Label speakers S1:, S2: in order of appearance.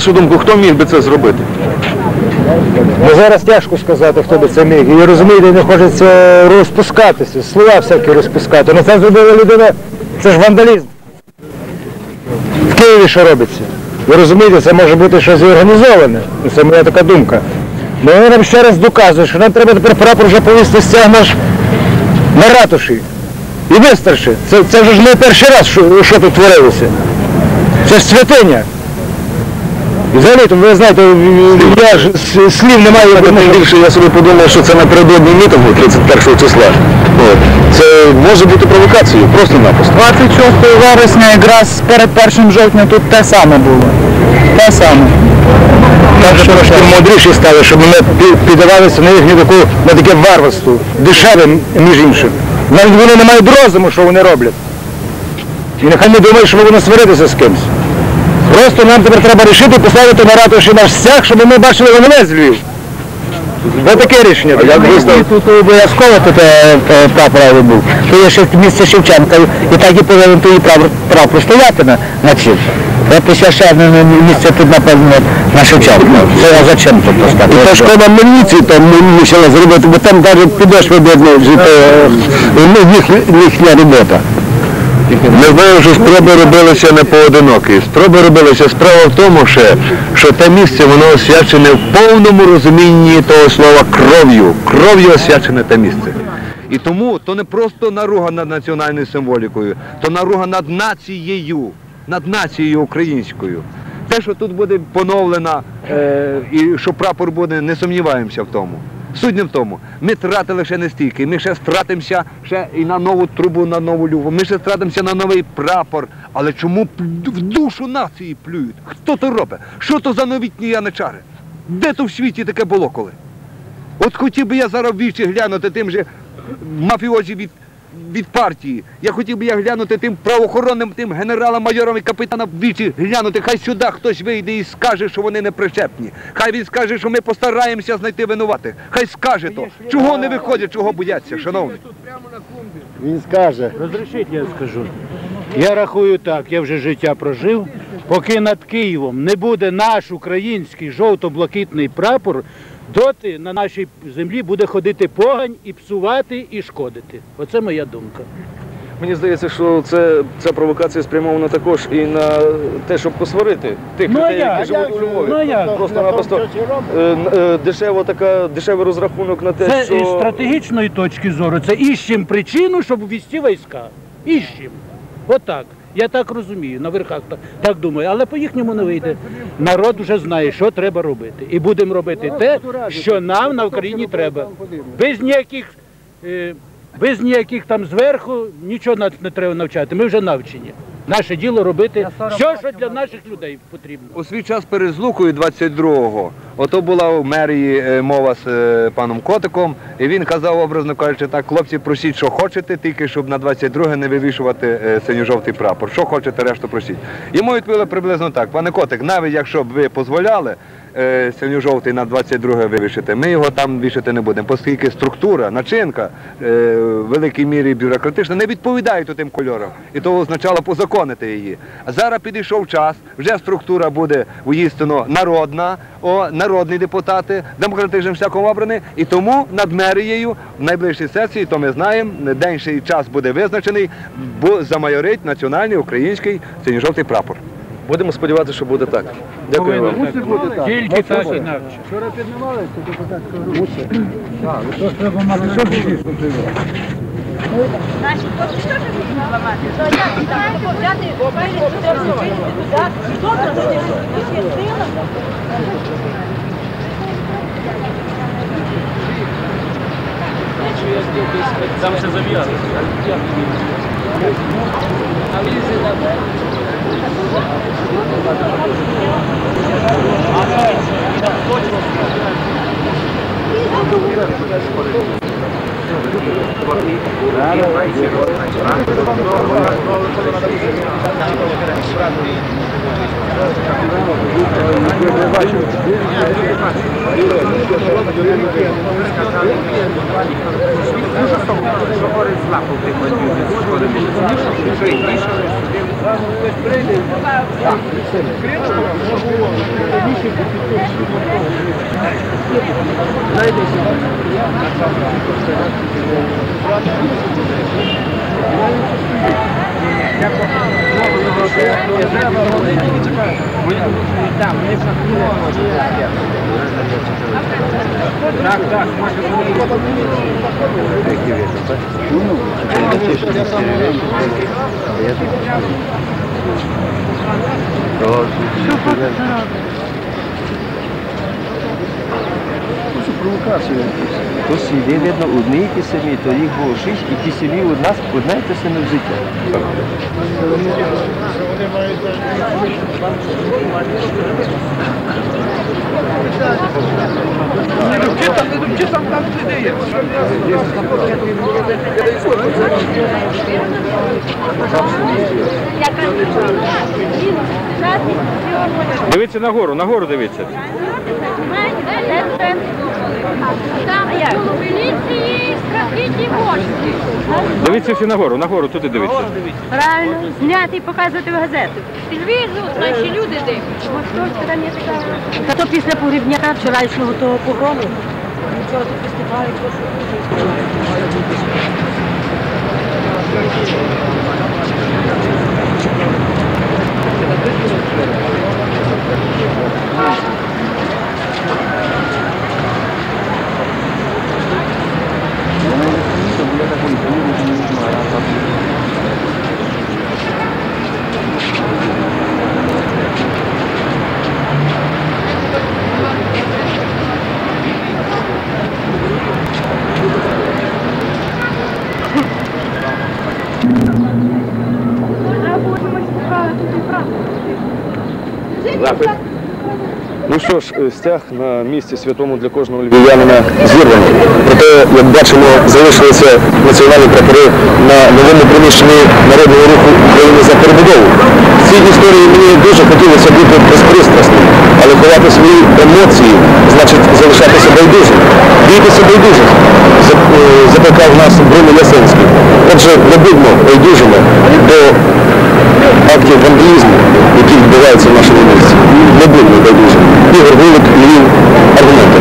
S1: вашу думку, хто міг би це зробити?
S2: Ну, зараз тяжко сказати, хто би це міг. І розумієте, не хочеться розпускатися, слова всякі розпускати. Ну це зробила людина, це ж вандалізм. В Києві що робиться? Ви розумієте, це може бути щось організоване. Ну, Це моя така думка. Ну вони нам ще раз доказують, що нам треба тепер прапор вже повісти стягнеш на ратуші. І вистерши. Це, це вже ж не перший раз, що, що тут творилося. Це ж святиня. Взагалі, то ви знаєте, я ж с- слів немає. я
S1: Тим
S2: думаю,
S1: більше я собі подумав, що це напередодні мітингу 31 числа. От. Це може бути провокацією, просто-напросто.
S3: 26 вересня, якраз перед 1 жовтня тут те саме було. Те саме.
S2: Так що трошки мудріші стали, щоб ми пі- піддавалися на їхню таку, на таке варварство, дешеве, між іншим. Навіть вони не мають розуму, що вони роблять. І нехай не думають, що будемо сваритися з кимось. Просто нам тепер треба рішити поставити на ратуші наш стяг, щоб ми бачили весь Львів. Ось таке рішення.
S1: А як ви?
S3: Тут обов'язково тут е, е, прапор був. То є ще місце Шевченка, і так і повинен той прапор, стояти на, на цим. От ще одне місце тут, напевно, на Шевченка. Це а зачем тут поставити?
S2: І та школа міліції там мусила зробити, бо там навіть що ну, їх, їхня робота.
S1: Не знаю, що спроби робилися не поодинокі. Спроби робилися. Справа в тому, ще, що те місце воно освячене в повному розумінні того слова кров'ю. Кров'ю освячене те місце. І тому то не просто наруга над національною символікою, то наруга над нацією, над нацією українською. Те, що тут буде поновлена е, і що прапор буде, не сумніваємося в тому. Суть не в тому. Ми тратили ще не стільки, ми ще стратимося ще і на нову трубу, на нову люву, ми ще стратимося на новий прапор. Але чому в душу нації плюють? Хто то робить? Що то за новітні яничари? Де то в світі таке було коли? От хотів би я зараз вічі глянути тим же мафіозі від, від партії. Я хотів би я глянути тим правоохоронним, тим генералам, майорам і капітанам вічі глянути. Хай сюди хтось вийде і скаже, що вони не причепні. Хай він скаже, що ми постараємося знайти винуватих. Хай скаже то. Чого не виходять, чого бояться, шановні?
S2: Він скаже.
S4: Розрішіть, я скажу. Я рахую так, я вже життя прожив. Поки над Києвом не буде наш український жовто-блакитний прапор, доти на нашій землі буде ходити погань і псувати, і шкодити. Оце моя думка.
S5: Мені здається, що це, ця провокація спрямована також і на те, щоб посварити тих
S4: Ну,
S5: людей,
S4: як?
S5: які живуть у Львові.
S4: Ну?
S5: Просто-напросто е, е, дешево така, дешевий розрахунок на те,
S4: Це
S5: що...
S4: із стратегічної точки зору, це іщем причину, щоб ввести війська. Іщем. Отак. Я так розумію, на верхах так, так думаю, але по їхньому не вийде. Народ вже знає, що треба робити. І будемо робити те, що нам на Україні треба. Без ніяких, е, без ніяких там зверху нічого нас не треба навчати. Ми вже навчені. Наше діло робити все, що для наших людей потрібно.
S1: У свій час перед злукою 22-го, ото була в мерії е, мова з е, паном Котиком, і він казав, образно кажучи, так, хлопці, просіть, що хочете, тільки щоб на 22 не вивішувати е, синьо-жовтий прапор. Що хочете, решту просіть. Йому відповіли приблизно так, пане Котик, навіть якщо б ви дозволяли синьо-жовтий на 22 вивішити, ми його там вішати не будемо, оскільки структура, начинка е, в великій мірі бюрократична не відповідає тим кольорам. І то означало позаконити її. А зараз підійшов час, вже структура буде воїстину народна, о, народні депутати, демократичним всякому обрані. І тому над мерією в найближчій сесії, то ми знаємо, день ще час буде визначений, бо замайорить національний український синьо-жовтий прапор.
S5: Будемо сподіватися, що буде так. Дякую вам.
S4: Тільки так інакше.
S6: Наші хлопці теж будуть ламати. То як знаєте, взяти файні чотири туди, добре, що є сила.
S5: Там ще зав'язано.
S7: Prejde Так, так, Маша, Ну, ну, я провокацію. То сліди, видно, одні ті самі, то їх було шість, і ті самі одна, одне і те саме взуття.
S5: Дивіться нагору, нагору дивіться.
S6: Там як? Поліції страхітні мощі.
S5: Дивіться всі нагору, нагору, туди дивіться.
S6: Правильно, зняти і показувати в газету. Телевізор, наші люди дивляться.
S8: Та то після погрібняка вчорашнього того погрому. Нічого тут фестивалю,
S5: Ну що ж, е, стяг на місці святому для кожного львів'янина зірваний. Проте, як бачимо, залишилися національні прапори на новому приміщенні народного руху України за перебудову. В цій історії мені дуже хотілося бути безпристрасним, але ховати свої емоції значить залишатися байдужим. Бійтеся байдужим, за- е, закликав нас Бруно Ясенський. Отже, не будьмо байдужими до актів вандалізму, які відбуваються в нашому місці. Не будемо байдуже. Ігор Голик, Львів, аргументи.